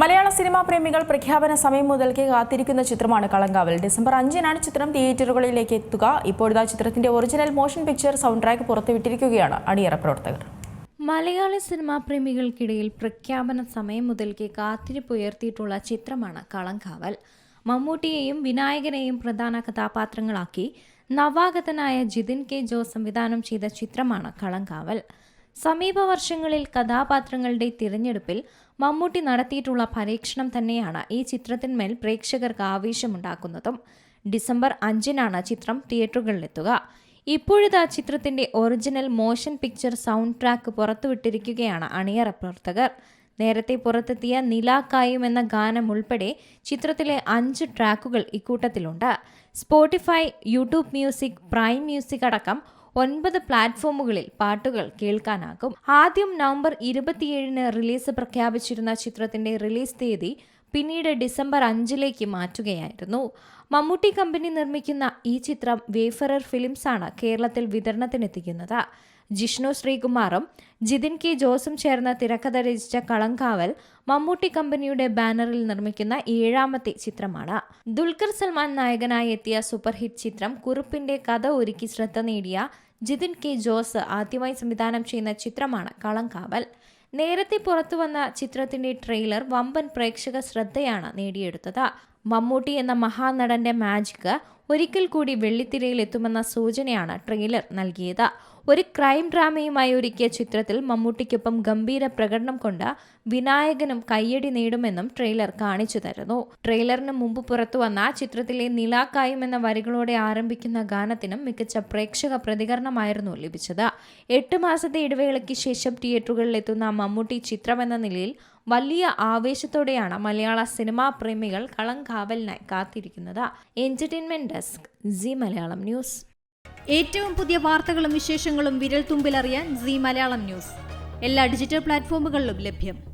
മലയാള cinema പ്രേമികൾ പ്രഖ്യാപന സമയം മുതൽക്കേ കാത്തിരിക്കുന്ന ചിത്രമാണ് കളങ്കാവൽ. ഡിസംബർ അഞ്ചിനാണ് ചിത്രം തിയേറ്ററുകളിലേക്ക് എത്തുക. ഇപ്പോഴത്തെ ചിത്രത്തിന്റെ original motion picture sound track പുറത്തുവിട്ടിരിക്കുകയാണ്. അണിയറ പ്രവർത്തകർ. മലയാളി സിനിമാ പ്രേമികൾക്കിടയിൽ പ്രഖ്യാപന സമയം മുതൽക്കേ കാത്തിരിപ്പുയർത്തിയിട്ടുള്ള ചിത്രമാണ് കളങ്കാവൽ. മമ്മൂട്ടിയെയും വിനായകനെയും പ്രധാന കഥാപാത്രങ്ങളാക്കി നവാഗതനായ ജിതിൻ കെ ജോസ് സംവിധാനം ചെയ്ത ചിത്രമാണ് കളങ്കാവൽ. സമീപ വർഷങ്ങളിൽ കഥാപാത്രങ്ങളുടെ തിരഞ്ഞെടുപ്പിൽ മമ്മൂട്ടി നടത്തിയിട്ടുള്ള പരീക്ഷണം തന്നെയാണ് ഈ ചിത്രത്തിന്മേൽ പ്രേക്ഷകർക്ക് ആവേശമുണ്ടാക്കുന്നതും. ഡിസംബർ അഞ്ചിനാണ് ചിത്രം തിയേറ്ററുകളിലെത്തുക. ഇപ്പോഴിതാ ചിത്രത്തിന്റെ original motion picture sound track പുറത്തുവിട്ടിരിക്കുകയാണ് അണിയറ പ്രവർത്തകർ. നേരത്തെ പുറത്തെത്തിയ നിലാക്കായും എന്ന ഗാനം ഉൾപ്പെടെ ചിത്രത്തിലെ അഞ്ച് ട്രാക്കുകൾ ഇക്കൂട്ടത്തിലുണ്ട്. Spotify YouTube music prime music അടക്കം ഒൻപത് പ്ലാറ്റ്ഫോമുകളിൽ പാട്ടുകൾ കേൾക്കാനാകും. ആദ്യം നവംബർ ഇരുപത്തിയേഴിന് റിലീസ് പ്രഖ്യാപിച്ചിരുന്ന ചിത്രത്തിന്റെ റിലീസ് തീയതി പിന്നീട് ഡിസംബർ അഞ്ചിലേക്ക് മാറ്റുകയായിരുന്നു. മമ്മൂട്ടി കമ്പനി നിർമ്മിക്കുന്ന ഈ ചിത്രം വേഫറർ ഫിലിംസാണ് കേരളത്തിൽ വിതരണത്തിനെത്തിക്കുന്നത്. ജിഷ്ണു ശ്രീകുമാറും ജിതിൻ കെ ജോസും ചേർന്ന് തിരക്കഥ രചിച്ച കളങ്കാവൽ മമ്മൂട്ടി കമ്പനിയുടെ ബാനറിൽ നിർമ്മിക്കുന്ന ഏഴാമത്തെ ചിത്രമാണ്. ദുൽഖർ സൽമാൻ നായകനായി എത്തിയ സൂപ്പർ ഹിറ്റ് ചിത്രം കുറുപ്പിന്റെ കഥ ഒരുക്കി ശ്രദ്ധ നേടിയ ജിതിൻ കെ ജോസ് ആദ്യമായി സംവിധാനം ചെയ്യുന്ന ചിത്രമാണ് കളങ്കാവൽ. നേരത്തെ പുറത്തു വന്ന ചിത്രത്തിന്റെ ട്രെയിലർ വമ്പൻ പ്രേക്ഷക ശ്രദ്ധയാണ് നേടിയെടുത്തത്. മമ്മൂട്ടി എന്ന മഹാനടന്റെ മാജിക് ഒരിക്കൽ കൂടി വെള്ളിത്തിരയിൽ എത്തുമെന്ന സൂചനയാണ് ട്രെയിലർ നൽകിയത്. ഒരു ക്രൈം ഡ്രാമയുമായി ഒരുക്കിയ ചിത്രത്തിൽ മമ്മൂട്ടിക്കൊപ്പം ഗംഭീര പ്രകടനം കൊണ്ട് വിനായകനും കയ്യടി നേടുമെന്നും ട്രെയിലർ കാണിച്ചു തരുന്നു. ട്രെയിലറിന് മുമ്പ് പുറത്തുവന്ന ചിത്രത്തിലെ നിലാക്കായും എന്ന വരികളോടെ ആരംഭിക്കുന്ന ഗാനത്തിനും മികച്ച പ്രേക്ഷക പ്രതികരണമായിരുന്നു ലഭിച്ചത്. എട്ട് മാസത്തെ ഇടവേളയ്ക്ക് ശേഷം തിയേറ്ററുകളിൽ എത്തുന്ന മമ്മൂട്ടി ചിത്രമെന്ന നിലയിൽ വലിയ ആവേശത്തോടെയാണ് മലയാള സിനിമാ പ്രേമികൾ കളങ്കാവലിനായി കാത്തിരിക്കുന്നത്. Entertainment desk Zee Malayalam news. ഏറ്റവും പുതിയ വാർത്തകളും വിശേഷങ്ങളും വിരൽ തുമ്പിലറിയാൻ ജി മലയാളം ന്യൂസ്. എല്ലാ ഡിജിറ്റൽ പ്ലാറ്റ്ഫോമുകളിലും ലഭ്യം.